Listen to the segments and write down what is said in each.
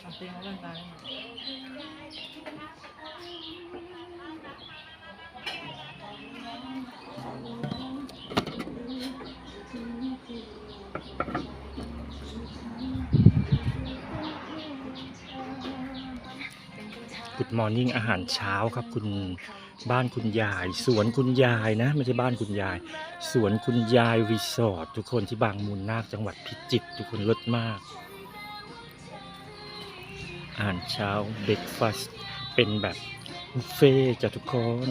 เอาตีมาเล่นอร์นิ่งอาหารเช้าครับคุณ บ้านคุณยาย สวนคุณยายนะ ไม่ใช่บ้านคุณยาย สวนคุณยายรีสอร์ททุกคนที่บางมูลนาคจังหวัดพิจิตรทุกคนลดมากอาหารเช้าเบรกฟาสเป็นแบบบุฟเฟ่จ้ะทุกคน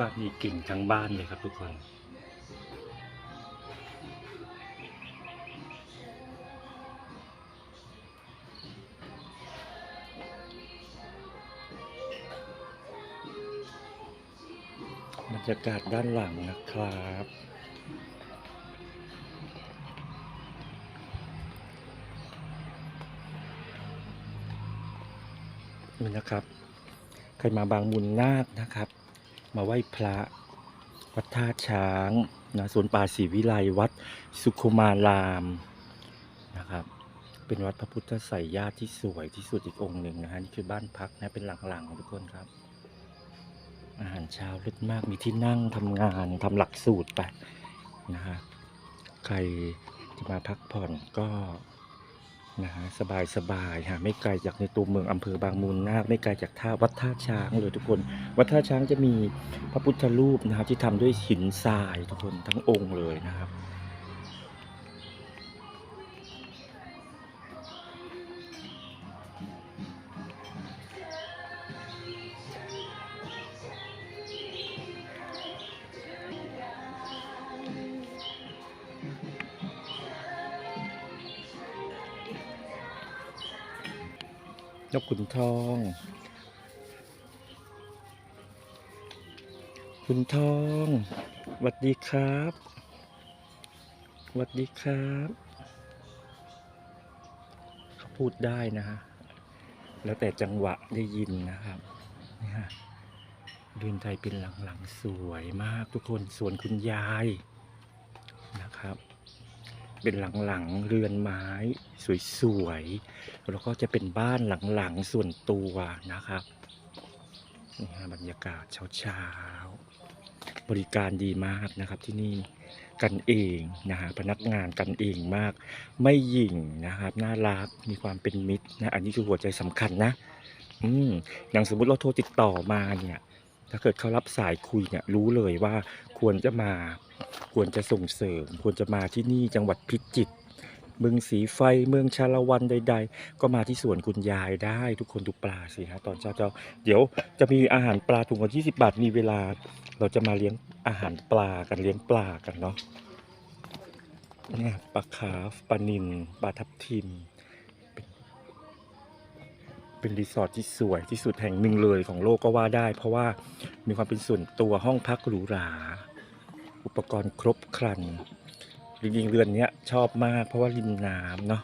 บ้านนี้เก่งทั้งบ้านเลยครับทุกคน บรรยากาศด้านหลังนะครับนี่นะครับ ใครมาบางมุนนาคนะครับ มาไหว้พระ วัดท่าช้างนะสวนป่าศรีวิไลวัดสุขุมารามนะครับ เป็นวัดพระพุทธไสยญาติที่สวยที่สุดอีกองค์หนึ่งนะฮะนี่คือบ้านพักนะเป็นหลังๆทุกคนครับ อาหารเช้าเลิศมากมีที่นั่งทำงานทำหลักสูตรไปนะฮะใครจะมาพักผ่อนก็ นะฮะสบายสบายๆฮะไม่ไกลจากในตัวเมืองอำเภอบางมูลนาคไม่ไกลจากท่าวัดท่าช้างเลยทุกคน วัดท่าช้างจะมีพระพุทธรูปนะครับที่ทำด้วยหินทรายทุกคนทั้งองค์เลยนะครับ นกขุนทองคุณทองสวัสดีครับสวัสดีครับเขาพูดได้นะฮะแล้วแต่จังหวะได้ยินนะครับนี่ฮะเรือนไทยเป็นหลังๆสวยมากทุกคนสวนคุณยาย เป็นหลังๆเรือนไม้สวยๆ แล้วก็จะเป็นบ้านหลังๆส่วนตัวนะครับนี่ฮะบรรยากาศเช้าๆ บริการดีมากนะครับที่นี่กันเองนะฮะพนักงานกันเองมาก ไม่หยิ่งนะครับน่ารักมีความเป็นมิตรนะอันนี้คือหัวใจสำคัญนะ อืมอย่างสมมุติเราโทรติดต่อมาเนี่ย ถ้าเกิดเขารับสายคุยเนี่ยรู้เลยว่าควรจะมาควรจะส่งเสริม ควรจะมาที่นี่จังหวัดพิจิตรเมืองสีไฟเมืองชาละวันใด ๆ ก็มาที่สวนคุณยายได้ ทุกคนดูปลาสิฮะตอนเช้าเจ้าเดี๋ยวจะมีอาหารปลาถุงละ20บาทมีเวลา เราจะมาเลี้ยงอาหารปลากันเลี้ยงปลากันเนาะเนี่ยปลาคาฟปลานิลปลาทับทิม เป็นรีสอร์ทที่สวยที่สุดแห่งหนึ่งเลยของโลกก็ว่าได้ เพราะว่ามีความเป็นส่วนตัวห้องพักหรูหรา อุปกรณ์ครบครันจริงๆเรือนนี้ชอบมาก เพราะว่าริมน้ำเนาะ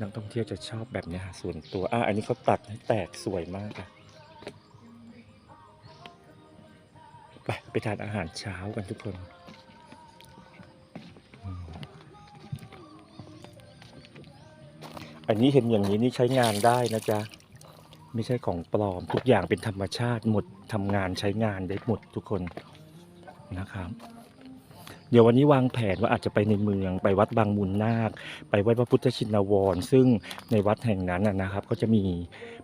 นักท่องเที่ยวจะชอบแบบนี้ยฮะส่วนตัวอะอันนี้เขาตัดให้แตกสวยมากอะไปไปทานอาหารเช้ากันทุกคน อันนี้เห็นอย่างนี้นี่ใช้งานได้นะจ๊ะ ไม่ใช่ของปลอม ทุกอย่างเป็นธรรมชาติหมดทำงานใช้งานได้หมดทุกคนนะครับ เดี๋ยววันนี้วางแผนว่าอาจจะไปในเมือง ไปวัดบางมูลนาค ไปวัดพระพุทธชินวร ซึ่งในวัดแห่งนั้นนะนะครับ ก็จะมี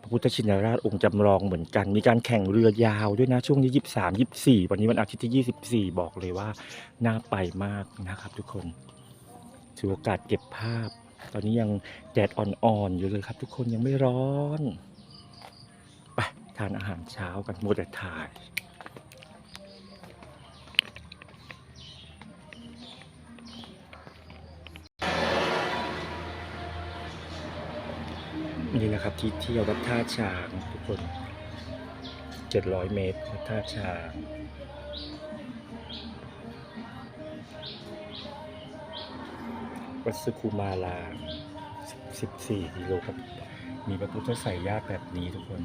พระพุทธชินราชองค์จำลองเหมือนกัน มีการแข่งเรือยาวด้วยนะช่วงนี้ยี่สามยี่สี่วันนี้วันอาทิตย์ที่ยี่สิบสี่บอกเลยว่าน่าไปมากนะครับ ทุกคนถือโอกาสเก็บภาพ ตอนนี้ยังแดดอ่อนๆอยู่เลยครับ ทุกคนยังไม่ร้อนไปทานอาหารเช้ากันโมัวแต่ถ่ายนี่นะครับที่เที่ยววัดท่าช้างทุกคน 700 เมตรวัดท่าช้าง วัดสุคุมารา14กิโลครับ มีพระพุทธไสยญาติแบบนี้ทุกคน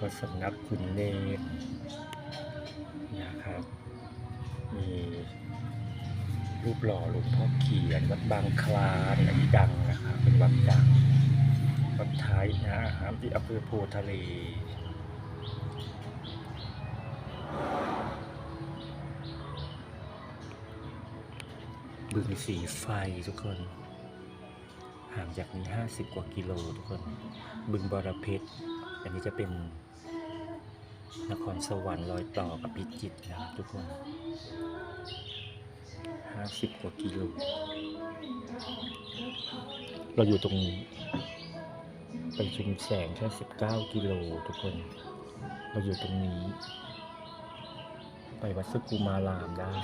วัดสำนักคุณเนตนะครับ มีรูปหล่อหลวงพ่อเขียน วัดบางคลานอันนี้ดังนะครับ เป็นวัดดัง วัดท้ายนะครับที่อำเภอโพทะเล บึงสีไฟทุกคน ห่างจากนี้ 50 กว่ากิโลทุกคน บึงบรเพชร อันนี้จะเป็นนครสวรรค์รอยต่อกับพิจิตรนะครับทุกคน 50 กว่ากิโล เราอยู่ตรงไปชุมแสงแค่ 19 กิโลทุกคน เราอยู่ตรงนี้ ไปวัดสุกุมารามได้